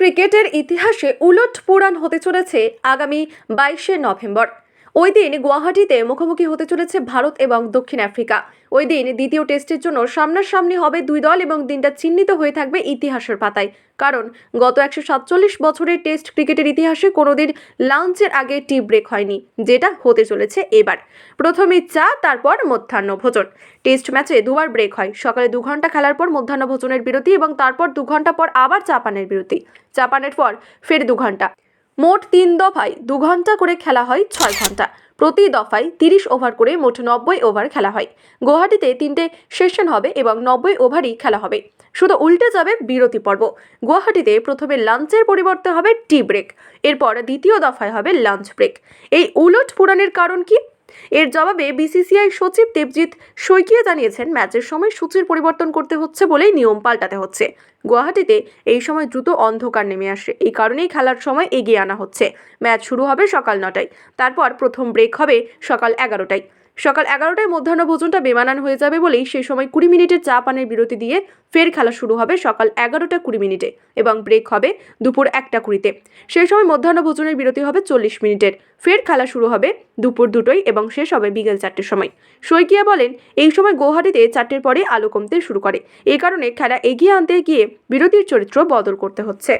ক্রিকেটের ইতিহাসে উলট পুরাণ হতে চলেছে আগামী বাইশে নভেম্বর। ওই দিন গুয়াহাটিতে মুখোমুখি হতে চলেছে ভারত এবং দক্ষিণ আফ্রিকা। ওই দিন দ্বিতীয় টেস্টের জন্য সামনাসামনি হবে দুই দল এবং দিনটা চিহ্নিত হয়ে থাকবে ইতিহাসের পাতায়। কারণ গত একশো সাতচল্লিশ বছরের টেস্ট ক্রিকেটের ইতিহাসে কোনোদিন লাঞ্চের আগে টি ব্রেক হয়নি, যেটা হতে চলেছে এবার। প্রথমে চা, তারপর মধ্যাহ্ন ভোজন। টেস্ট ম্যাচে দুবার ব্রেক হয়। সকালে দু ঘণ্টা খেলার পর মধ্যাহ্ন ভোজনের বিরতি এবং তারপর দু ঘণ্টা পর আবার চা পানের বিরতি। চা পানের পর ফের দু ঘণ্টা মোট তিন দফায় দু ঘণ্টা করে খেলা হয় ছয় ঘণ্টা। প্রতি দফায় তিরিশ ওভার করে মোট নব্বই ওভার খেলা হয়। গুয়াহাটিতে তিনটে সেশন হবে এবং নব্বই ওভারই খেলা হবে। শুধু উল্টে যাবে বিরতি পর্ব। গুয়াহাটিতে প্রথমে লাঞ্চের পরিবর্তে হবে টি ব্রেক। এরপর দ্বিতীয় দফায় হবে লাঞ্চ ব্রেক। এই উলট পুরাণের কারণ কি? এর জবাবে বিসিসিআই সচিব দেবজিৎ শইকিয়া জানিয়েছেন, ম্যাচের সময় সূচির পরিবর্তন করতে হচ্ছে বলেই নিয়ম পাল্টাতে হচ্ছে। গুয়াহাটিতে এই সময় দ্রুত অন্ধকার নেমে আসে। এই কারণেই খেলার সময় এগিয়ে আনা হচ্ছে। ম্যাচ শুরু হবে সকাল নটায়। তারপর প্রথম ব্রেক হবে সকাল এগারোটায়। সকাল এগারোটায় মধ্যাহ্ন ভোজনটা বেমানান হয়ে যাবে বলেই সেই সময় কুড়ি মিনিটের চা পানের বিরতি দিয়ে ফের খেলা শুরু হবে সকাল এগারোটা কুড়ি মিনিটে এবং ব্রেক হবে দুপুর একটা কুড়িতে। সেই সময় মধ্যাহ্ন ভোজনের বিরতি হবে চল্লিশ মিনিটের। ফের খেলা শুরু হবে দুপুর দুটোই এবং শেষ হবে বিকেল চারটের সময়। শইকিয়া বলেন, এই সময় গৌহাটিতে চারটের পরে আলো কমতে শুরু করে। এই কারণে খেলা এগিয়ে আনতে গিয়ে বিরতির চরিত্র বদল করতে হচ্ছে।